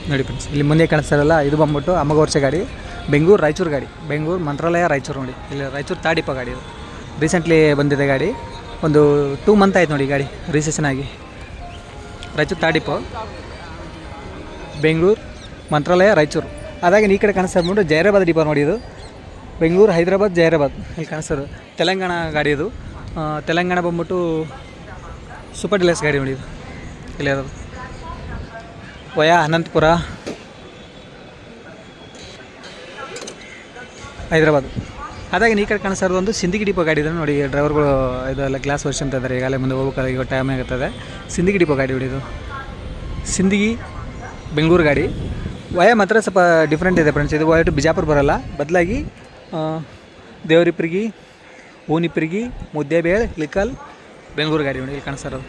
ನೋಡಿ ಫ್ರೆಂಡ್ಸ್ ಇಲ್ಲಿ ಮುಂದೆ ಕಾಣಿಸ್ತಾರಲ್ಲ ಇದು ಬಂದ್ಬಿಟ್ಟು ಅಮೋಘ ವರ್ಷ ಗಾಡಿ, ಬೆಂಗಳೂರು ರಾಯಚೂರು ಗಾಡಿ. ಬೆಂಗಳೂರು ಮಂತ್ರಾಲಯ ರಾಯಚೂರು ನೋಡಿ. ಇಲ್ಲಿ ರಾಯಚೂರು ತಾಡಿಪ ಗಾಡಿ ಇದು. ರೀಸೆಂಟ್ಲಿ ಬಂದಿದೆ ಗಾಡಿ. ಒಂದು ಟೂ ಮಂತ್ ಆಯ್ತು ನೋಡಿ ಗಾಡಿ ರಿಸೆಷನ್ ಆಗಿ. ರಾಯಚೂರು ತಾಡಿಪ ಬೆಂಗಳೂರು, ಮಂತ್ರಾಲಯ, ರಾಯಚೂರು. ಅದಾಗಿ ಈ ಕಡೆ ಕಾಣಿಸ್ತಾ ಬಂದ್ಬಿಟ್ಟು ಜೈರಾಬಾದ್ ಡಿಪೋ ನೋಡಿ ಇದು. ಬೆಂಗಳೂರು, ಹೈದರಾಬಾದ್, ಜೈರಾಬಾದ್. ಇಲ್ಲಿ ಕಾಣಿಸ್ತಾರೆ ತೆಲಂಗಾಣ ಗಾಡಿ ಇದು. ತೆಲಂಗಾಣ ಬಂದ್ಬಿಟ್ಟು ಸೂಪರ್ ಡಿಲಕ್ಸ್ ಗಾಡಿ ನೋಡಿ ಇಲ್ಲಿ ಇರೋದು ವಯ ಅನಂತಪುರ. ಹೈದರಾಬಾದ್. ಅದಾಗಿ ಈ ಕಡೆ ಕಾಣಿಸ್ತಾ ಒಂದು ಸಿಂಧಿಗಿ ಡಿಪೋ ಗಾಡಿ ಇದೆ ನೋಡಿ, ಡ್ರೈವರ್ಗಳು ಇದೆಲ್ಲ ಗ್ಲಾಸ್ ವರ್ಷ ಅಂತ ಇದ್ದಾರೆ ಈಗಾಗಲೇ ಮುಂದೆ ಹೋಗ್ಬೇಕಾದ್ರೆ ಈಗ ಟೈಮ್ ಆಗುತ್ತದೆ. ಸಿಂಧಿಗಿ ಡಿಪೋ ಗಾಡಿ ಹೊಡಿದು ಸಿಂಧಿಗಿ ಬೆಂಗಳೂರು ಗಾಡಿ. ವಯ ಮಾತ್ರ ಸ್ವಲ್ಪ ಡಿಫ್ರೆಂಟ್ ಇದೆ ಫ್ರೆಂಡ್ಸ್ ಇದು ವಯ ಬಿಜಾಪುರ ಬರೋಲ್ಲ. ಬದಲಾಗಿ ದೇವರಿಪ್ರಿಗಿ ಊನಿಪ್ರಿಗಿ ಮುದ್ದೇಬೇಳೆ ಲಿಕಲ್ ಬೆಂಗಳೂರು ಗಾಡಿ ನೋಡಿ, ಇಲ್ಲಿ ಕಾಣಿಸ್ತಾರದು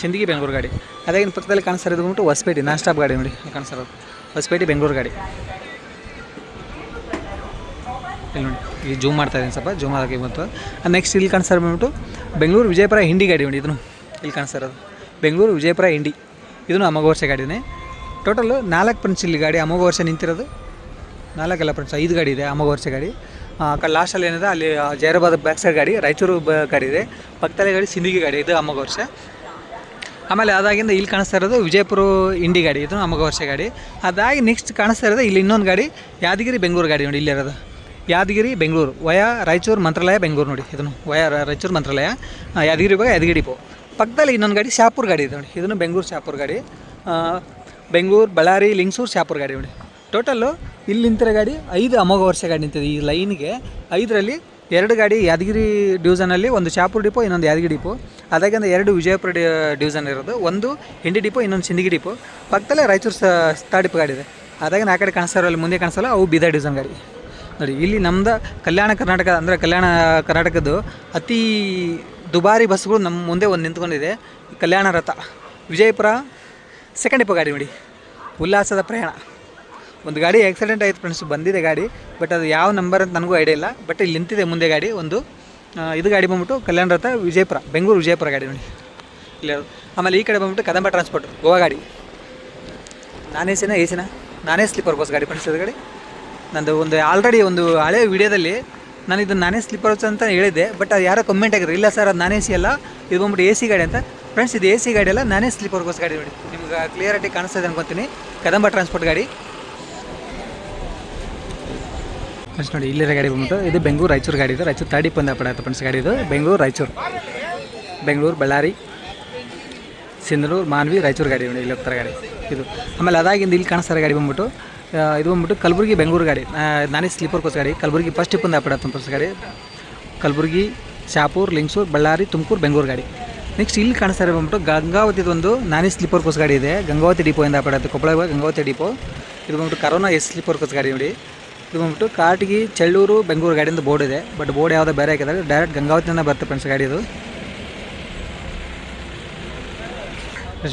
ಸಿಂದಗಿ ಬೆಂಗಳೂರು ಗಾಡಿ. ಅದಾಗಿನ ಪಕ್ಕದಲ್ಲಿ ಕಾಣಿಸ್ತಾರದು ಬಂದ್ಬಿಟ್ಟು ಹೊಸಪೇಟೆ, ನಾನ್ ಸ್ಟಾಪ್ ಗಾಡಿ ನೋಡಿ, ಇಲ್ಲಿ ಕಾಣಿಸ್ತಾ ಇರೋದು. ಹೊಸಪೇಟೆ, ಬೆಂಗಳೂರು ಗಾಡಿ. ಇಲ್ಲಿ ನೋಡಿ ಈಗ ಜೂಮ್ ಮಾಡ್ತಾ ಇದ್ದೀನಿ ಸ್ವಲ್ಪ, ಜೂಮ್ ಆಗಿ ಬಂತು. ನೆಕ್ಸ್ಟ್ ಇಲ್ಲಿ ಕಾಣಿಸ್ತಾರೆ ಬಂದ್ಬಿಟ್ಟು ಬೆಂಗಳೂರು ವಿಜಯಪುರ ಹಿಂಡಿ ಗಾಡಿ ನೋಡಿ, ಇದನ್ನು ಇಲ್ಲಿ ಕಾಣಿಸ್ತಾರದು ಬೆಂಗಳೂರು ವಿಜಯಪುರ ಹಿಂಡಿ. ಇದನ್ನು ಅಮೋಘ ವರ್ಷ ಗಾಡಿನೇ ಟೋಟಲು ನಾಲ್ಕು ಫ್ರೆಂಡ್ಸ್ ಇಲ್ಲಿ ಗಾಡಿ ಅಮೋಘ ವರ್ಷ ನಿಂತಿರೋದು. ನಾಲ್ಕಲ್ಲ ಫ್ರೆಂಡ್ಸ್ ಐದು ಗಾಡಿ ಇದೆ ಅಮೋಘ ವರ್ಷ ಗಾಡಿ. ಲಾಸ್ಟಲ್ಲಿ ಏನಿದೆ, ಅಲ್ಲಿ ಜೈರಾಬಾದ್ ಬ್ಯಾಕ್ ಸೈಡ್ ಗಾಡಿ, ರಾಯಚೂರು ಗಾಡಿ ಇದೆ. ಪಕ್ಕದಲ್ಲಿ ಗಾಡಿ ಸಿಂದಗಿ ಗಾಡಿ, ಇದು ಅಮ್ಮಗವರ್ಷ ವರ್ಷ. ಆಮೇಲೆ ಅದಾಗಿಂದ ಇಲ್ಲಿ ಕಾಣಿಸ್ತಾ ಇರೋದು ವಿಜಯಪುರ ಇಂಡಿ ಗಾಡಿ, ಇದು ಅಮ್ಮಗವರ್ಷ ವರ್ಷ ಗಾಡಿ. ಅದಾಗಿ ನೆಕ್ಸ್ಟ್ ಕಾಣಿಸ್ತಾ ಇರೋದು ಇಲ್ಲಿ ಇನ್ನೊಂದು ಗಾಡಿ, ಯಾದಗಿರಿ ಬೆಂಗಳೂರು ಗಾಡಿ ನೋಡಿ, ಇಲ್ಲಿರೋದು. ಯಾದಗಿರಿ, ಬೆಂಗಳೂರು, ವಯ ರಾಯಚೂರು ಮಂತ್ರಾಲಯ, ಬೆಂಗಳೂರು ನೋಡಿ, ಇದನ್ನು, ವಯ ರಾಯಚೂರು ಮಂತ್ರಾಲಯ ಯಾದಗಿರಿ ಭಾಗ ಯಾದಗಿರಿ ಡಿಪೋ. ಪಕ್ಕದಲ್ಲಿ ಇನ್ನೊಂದು ಗಾಡಿ ಶಾಪುರ್ ಗಾಡಿ ಇದೆ ನೋಡಿ, ಇದನ್ನು ಬೆಂಗಳೂರು ಶಾಪುರ್ ಗಾಡಿ. ಬೆಂಗಳೂರು, ಬಳ್ಳಾರಿ, ಲಿಂಗ್ಸೂರು, ಶಾಪುರ್ ಗಾಡಿ ನೋಡಿ. ಟೋಟಲ್ಲು ಇಲ್ಲಿ ನಿಂತಿರೋ ಗಾಡಿ ಐದು ಅಮೋಘ ವರ್ಷ ಗಾಡಿ ನಿಂತಿದೆ ಈ ಲೈನ್ಗೆ. ಐದರಲ್ಲಿ ಎರಡು ಗಾಡಿ ಯಾದಗಿರಿ ಡಿವಿಷನಲ್ಲಿ ಒಂದು ಶಾಪುರ್ ಡಿಪೋ, ಇನ್ನೊಂದು ಯಾದಗಿರಿ ಡಿಪೋ. ಅದಾಗಿಂದ ಎರಡು ವಿಜಯಪುರ ಡಿ ಡಿವಿಷನ್ ಇರೋದು. ಒಂದು ಹಿಂಡಿ ಡಿಪೋ, ಇನ್ನೊಂದು ಸಿಂದಗಿ ಡಿಪೋ. ಪಕ್ಕದಲ್ಲೇ ರಾಯಚೂರು ಸ ಸ್ಟಾಡಿಪೋ ಗಾಡಿ ಇದೆ. ಅದಾಗಿಂದ ಆ ಕಡೆ ಕಾಣಿಸ್ತಾರೋ ಅಲ್ಲಿ ಮುಂದೆ ಕಾಣಿಸಲ್ಲ ಅವು ಬೀದರ್ ಡಿವಿಷನ್ ಗಾಡಿ. ನೋಡಿ, ಇಲ್ಲಿ ನಮ್ಮದು ಕಲ್ಯಾಣ ಕರ್ನಾಟಕ, ಅಂದರೆ ಕಲ್ಯಾಣ ಕರ್ನಾಟಕದ್ದು ಅತಿ ದುಬಾರಿ ಬಸ್ಗಳು ನಮ್ಮ ಮುಂದೆ ಒಂದು ನಿಂತ್ಕೊಂಡಿದೆ. ಕಲ್ಯಾಣ ರಥ, ವಿಜಯಪುರ ಸೆಕೆಂಡ್ ಡಿಪೋ ಗಾಡಿ ನೋಡಿ. ಉಲ್ಲಾಸದ ಪ್ರಯಾಣ. ಒಂದು ಗಾಡಿ ಆಕ್ಸಿಡೆಂಟ್ ಆಯಿತು ಫ್ರೆಂಡ್ಸ್ ಬಂದಿದೆ ಗಾಡಿ ಬಟ್ ಅದು ಯಾವ ನಂಬರ್ ಅಂತ ನನಗೂ ಐಡಿಯಾ ಇಲ್ಲ. ಬಟ್ ಇಲ್ಲಿ ನಿಂತಿದೆ ಮುಂದೆ ಗಾಡಿ, ಒಂದು ಇದು ಗಾಡಿ ಬಂದ್ಬಿಟ್ಟು ಕಲ್ಯಾಣ ರಥ ವಿಜಯಪುರ, ಬೆಂಗಳೂರು ವಿಜಯಪುರ ಗಾಡಿ ನೋಡಿ. ಇಲ್ಲಿ ಆಮೇಲೆ ಈ ಕಡೆ ಬಂದ್ಬಿಟ್ಟು ಕದಂಬ ಟ್ರಾನ್ಸ್ಪೋರ್ಟ್ ಗೋವಾ ಗಾಡಿ. ನಾನೇ ಸಿನ ಎ ಸಿನ ನಾನೇ ಸ್ಲೀಪರ್ ಬಸ್ ಗಾಡಿ ಫ್ರೆಂಡ್ಸ್ ಇದು ಗಾಡಿ ನಂದು ಒಂದು ಆಲ್ರೆಡಿ ಒಂದು ಹಳೆ ವಿಡಿಯೋದಲ್ಲಿ ನಾನು ಇದು ನಾನೇ ಸ್ಲೀಪರ್ ಬಸ್ ಅಂತ ಹೇಳಿದ್ದೆ ಬಟ್ ಅದು ಯಾರೋ ಕಮೆಂಟ್ ಆಗಿದ್ರು ಇಲ್ಲ ಸರ್ ಅದು ನಾನೇ ಸಿ ಅಲ್ಲ, ಇದು ಬಂದ್ಬಿಟ್ಟು ಎ ಸಿ ಗಾಡಿ ಅಂತ. ಫ್ರೆಂಡ್ಸ್ ಇದು ಎ ಸಿ ಗಾಡಿ ಅಲ್ಲ, ನಾನೇ ಸ್ಲೀಪರ್ ಬಸ್ ಗಾಡಿ ನೋಡಿ. ನಿಮ್ಗೆ ಕ್ಲಿಯರಿಟಿ ಕಾಣಿಸ್ತಾ ಇದೆ ಅನ್ಕೊತೀನಿ. ಕದಂಬ ಟ್ರಾನ್ಸ್ಪೋರ್ಟ್ ಗಾಡಿ. ಫ್ರೆಂಡ್ಸ್ ನೋಡಿ, ಇಲ್ಲಿರೋ ಗಾಡಿ ಬಂದ್ಬಿಟ್ಟು, ಇದು ಬೆಂಗಳೂರು ರಾಯಚೂರು ಗಾಡಿ ಇದೆ. ರಾಯಚೂರು ತಾಡಿ ಪಂದ ಪಡ ಫ್ರೆಂಡ್ಸ್ ಗಾಡಿ ಇದು. ಬೆಂಗಳೂರು, ರಾಯಚೂರು. ಬೆಂಗಳೂರು, ಬಳ್ಳಾರಿ, ಸಿಂಧನೂರು, ಮಾನ್ವಿ, ರಾಯಚೂರು ಗಾಡಿ ನೋಡಿ ಇಲ್ಲಿ ಹೋಗ್ತಾರೆ ಗಾಡಿ. ಇದು. ಆಮೇಲೆ ಅದಾಗಿಂದ ಇಲ್ಲಿ ಕಾಣಿಸ್ತಾರೆ ಗಾಡಿ ಬಂದ್ಬಿಟ್ಟು ಇದು ಬಂದ್ಬಿಟ್ಟು ಕಲಬುರಗಿ ಬೆಂಗಳೂರು ಗಾಡಿ. ನಾನೇ ಸ್ಲೀಪರ್ ಕೋಸ್ ಗಾಡಿ. ಕಲಬುರಗಿ ಫಸ್ಟ್ ಪಂದ ಪಡ ಫ್ರೆಂಡ್ಸ್ ಗಾಡಿ. ಕಲಬುರಗಿ, ಶಾಪೂರ್, ಲಿಂಗ್ಸೂರು, ಬಳ್ಳಾರಿ, ತುಮಕೂರು, ಬೆಂಗಳೂರು ಗಾಡಿ. ನೆಕ್ಸ್ಟ್ ಇಲ್ಲಿ ಕಾಣಿಸ್ತಾರೆ ಬಂದ್ಬಿಟ್ಟು ಗಂಗಾವತಿದು ಒಂದು ನಾನೇ ಸ್ಲೀಪರ್ ಕೋಸ್ ಗಾಡಿ ಇದೆ. ಗಂಗಾವತಿ ಡಿಪೋ ಇಂದ ಕೊಪ್ಪಳ ಗಂಗಾವತಿ ಡಿಪೋ ಇದು ಬಂದ್ಬಿಟ್ಟು ಕರೋನಾ ಎಸ್ ಸ್ಲೀಪರ್ ಕೋಸ್ ಗಾಡಿ ನೋಡಿ. ಇದು ಬಂದ್ಬಿಟ್ಟು ಕಾಟಗಿ, ಚಳ್ಳೂರು, ಬೆಂಗಳೂರು ಗಾಡಿಯಿಂದ ಬೋರ್ಡ್ ಇದೆ. ಬಟ್ ಬೋರ್ಡ್ ಯಾವುದೋ ಬೇರೆ ಹಾಕಿದ್ದಾರೆ. ಡೈರೆಕ್ಟ್ ಗಂಗಾವತಿಯಿಂದ ಬರುತ್ತೆ ಫ್ರೆಂಡ್ಸ್ ಗಾಡಿ ಇದು.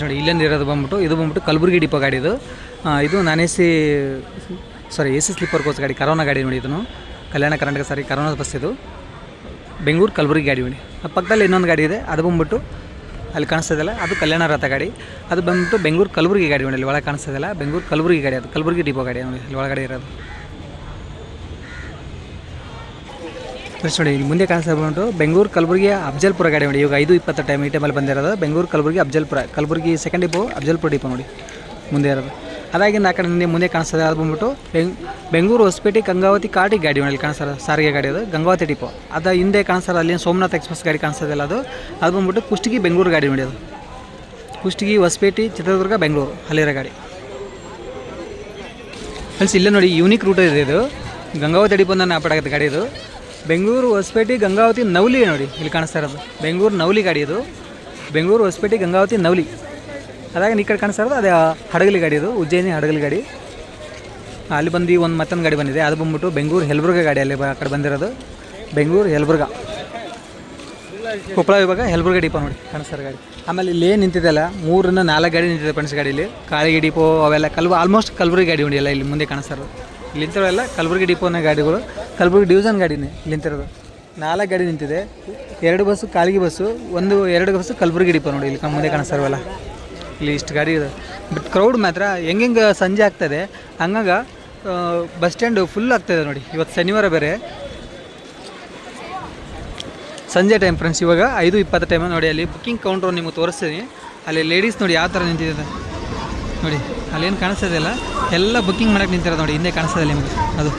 ನೋಡಿ, ಇಲ್ಲಿಂದ ಇರೋದು ಬಂದ್ಬಿಟ್ಟು, ಇದು ಬಂದ್ಬಿಟ್ಟು ಕಲಬುರಗಿ ಡಿಪೋ ಗಾಡಿ ಇದು. ಇದು non A C sorry A C sleeper coach ಗಾಡಿ, ಕರೋನಾ ಗಾಡಿ ನೋಡಿ ಇದನ್ನು. Kalyana Karnataka sorry, corona bus ಇದು. ಬೆಂಗಳೂರು, ಕಲಬುರಗಿ ಗಾಡಿ ನೋಡಿ. ಪಕ್ಕದಲ್ಲಿ ಇನ್ನೊಂದು ಗಾಡಿ ಇದೆ. ಅದು ಬಂದ್ಬಿಟ್ಟು ಅಲ್ಲಿ ಕಾಣಿಸ್ತದಲ್ಲ ಅದು ಕಲ್ಯಾಣ ರಥ ಗಾಡಿ. ಅದು ಬಂದ್ಬಿಟ್ಟು ಬೆಂಗಳೂರು, ಕಲಬುರಗಿ ಗಾಡಿ ನೋಡಿ, ಅಲ್ಲಿ ಒಳಗೆ ಕಾಣಿಸ್ತದಲ್ಲ ಬೆಂಗಳೂರು, ಕಲಬುರಗಿ ಗಾಡಿ ಅದು, ಕಲಬುರಗಿ ಡಿಪೋ ಗಾಡಿ ನೋಡಿ, ಅಲ್ಲಿ ಒಳಗಡೆ ಇರೋದು. ಫ್ರೆಂಡ್ಸ್ ನೋಡಿ, ಇಲ್ಲಿ ಮುಂದೆ ಕಾಣಿಸ್ತಾ ಬಂದ್ಬಿಟ್ಟು ಬೆಂಗಳೂರು ಕಲಬುರಗಿ ಅಫಜಲ್ಪುರ ಗಾಡಿ ನೋಡಿ. ಇವಾಗ ಐದು ಇಪ್ಪತ್ತು ಟೈಮ್ ಈ ಟೈಮಲ್ಲಿ ಬಂದಿರೋದು. Bengaluru Kalaburagi Afzalpur, Kalaburagi second depot Afzalpur depot ನೋಡಿ. ಮುಂದೆ ಇರೋದು. ಅದಾಗಿ ಆ ಕಡೆ ಮುಂದೆ ಕಾಣಿಸ್ತದೆ ಅದು ಬಂದ್ಬಿಟ್ಟು ಬೆಂಗ್ ಬೆಂಗಳೂರು ಹೊಸಪೇಟೆ ಗಂಗಾವತಿ ಕಾಟಿ ಗಾಡಿ ನೋಡಿ ಕಾಣಿಸ್ತಾರ ಸಾರಿಗೆ ಗಾಡಿ ಅದು, ಗಂಗಾವತಿ ಡಿಪೋ ಅದು ಹಿಂದೆ ಕಾಣಿಸ್ತಾರೆ ಅಲ್ಲಿ ಸೋಮನಾಥ್ ಎಕ್ಸ್ಪ್ರೆಸ್ ಗಾಡಿ ಕಾಣಿಸ್ತದಲ್ಲ ಅದು. ಅದು ಬಂದ್ಬಿಟ್ಟು ಕುಷ್ಟಗಿ ಬೆಂಗಳೂರು ಗಾಡಿ ನೋಡಿ ಅದು. ಕುಷ್ಟಗಿ, ಹೊಸಪೇಟೆ, ಚಿತ್ರದುರ್ಗ, ಬೆಂಗಳೂರು ಅಲ್ಲಿರೋ ಗಾಡಿ. ಫ್ರೆಂಡ್ಸ್ ಇಲ್ಲೇ ನೋಡಿ ಯೂನಿಕ್ ರೂಟ್ ಇದೆ ಇದು. ಗಂಗಾವತಿ ಡಿಪೋಂದ ನಾಪಡಾಗತ್ತೆ ಗಾಡಿ ಇದು. ಬೆಂಗಳೂರು ಹೊಸಪೇಟೆ ಗಂಗಾವತಿ ನವಲಿ ನೋಡಿ, ಇಲ್ಲಿ ಕಾಣಿಸ್ತಾ ಇರೋದು. ಬೆಂಗಳೂರು ನವಲಿ ಗಾಡಿ ಇದು. ಬೆಂಗಳೂರು ಹೊಸಪೇಟೆ ಗಂಗಾವತಿ ನವಲಿ. ಅದಾಗ ಈ ಕಡೆ ಕಾಣಿಸ್ತಾ ಇರೋದು, ಅದೇ ಹಡಗಲಿ ಗಾಡಿ ಇದು, ಉಜ್ಜಯಿನಿ ಹಡಗಲಿ ಗಾಡಿ. ಅಲ್ಲಿ ಬಂದು ಒಂದು ಮತ್ತೊಂದು ಗಾಡಿ ಬಂದಿದೆ. ಅದು ಬಂದ್ಬಿಟ್ಟು ಬೆಂಗಳೂರು ಹೆಲ್ಬುರ್ಗ ಗಾಡಿ ಅಲ್ಲಿ ಆ ಕಡೆ ಬಂದಿರೋದು. ಬೆಂಗಳೂರು ಹೆಲ್ಬುರ್ಗ. ಕೊಪ್ಪಳ ವಿಭಾಗ ಹೆಲ್ಬುರ್ಗ ಡಿಪೋ ನೋಡಿ ಕಾಣಿಸ್ತಾರೆ ಗಾಡಿ. ಆಮೇಲೆ ಇಲ್ಲಿ ಏನು ನಿಂತಿದೆಲ್ಲ ಮೂರರಿಂದ ನಾಲ್ಕು ಗಾಡಿ ನಿಂತಿದೆ ಫ್ರೆಂಡ್ಸ್ ಗಾಡೀಲಿ ಕಾಳಿಗೆ ಡಿಪೋ ಅವೆಲ್ಲ ಕಲ್ವ ಆಲ್ಮೋಸ್ಟ್ ಕಲ್ಬುರ್ಗಿ ಗಾಡಿ ನೋಡಿ ಎಲ್ಲ ಇಲ್ಲಿ ಮುಂದೆ ಕಾಣಿಸ್ತಾರೆ ಇಲ್ಲಿ ನಿಂತಿರೋಲ್ಲ ಕಲಬುರಗಿ ಡಿಪೋನ ಗಾಡಿಗಳು, ಕಲಬುರಗಿ ಡಿವಿಷನ್ ಗಾಡಿನೇ ಇಲ್ಲಿಂತಿರೋದು. ನಾಲ್ಕು ಗಾಡಿ ನಿಂತಿದೆ. ಎರಡು ಬಸ್ಸು, ಕಾಲಿಗೆ ಬಸ್ಸು, ಒಂದು, ಎರಡು ಬಸ್ಸು ಕಲಬುರಗಿ ಡಿಪೋ ನೋಡಿ ಇಲ್ಲಿ ಮುಂದೆ ಕಾಣಿಸ್ತಾರವಲ್ಲ ಇಲ್ಲಿ ಇಷ್ಟು ಗಾಡಿ ಇದೆ. ಬಟ್ ಕ್ರೌಡ್ ಮಾತ್ರ ಹೆಂಗೆ ಸಂಜೆ ಆಗ್ತದೆ, ಹಂಗಾಗ ಬಸ್ ಸ್ಟ್ಯಾಂಡು ಫುಲ್ ಆಗ್ತಾಯಿದೆ ನೋಡಿ. ಇವತ್ತು ಶನಿವಾರ ಬೇರೆ. ಸಂಜೆ ಟೈಮ್ ಫ್ರೆಂಡ್ಸ್ ಇವಾಗ ಐದು ಇಪ್ಪತ್ತು ಟೈಮ್ ನೋಡಿ, ಅಲ್ಲಿ ಬುಕ್ಕಿಂಗ್ ಕೌಂಟ್ರ್ ನಿಮಗೆ ತೋರಿಸ್ತೀನಿ. ಅಲ್ಲಿ ಲೇಡೀಸ್ ನೋಡಿ ಯಾವ ಥರ ನಿಂತಿದೆ ನೋಡಿ. ಅಲ್ಲೇನು ಕಾಣಿಸೋದಿಲ್ಲ ಎಲ್ಲ ಬುಕ್ಕಿಂಗ್ ಮಾಡೋಕ್ಕೆ ನಿಂತಿರೋದು ನೋಡಿ, ಹಿಂದೆ ಕಾಣಿಸ್ತದೆ ನಿಮಗೆ. ಅದು.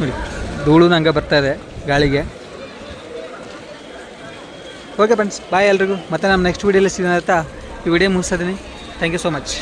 ನೋಡಿ, ಧೂಳು ಹಂಗೆ ಬರ್ತಾ ಇದೆ ಗಾಳಿಗೆ. ಓಕೆ ಫ್ರೆಂಡ್ಸ್ ಬಾಯ್ ಎಲ್ರಿಗೂ. ಮತ್ತೆ ನಮ್ಮ ನೆಕ್ಸ್ಟ್ ವೀಡಿಯೋಲಿ ಸಿಗೋಣ ಈ ವಿಡಿಯೋ ಮುಗಿಸ್ತಿದ್ದೀನಿ ಥ್ಯಾಂಕ್ ಯು ಸೋ ಮಚ್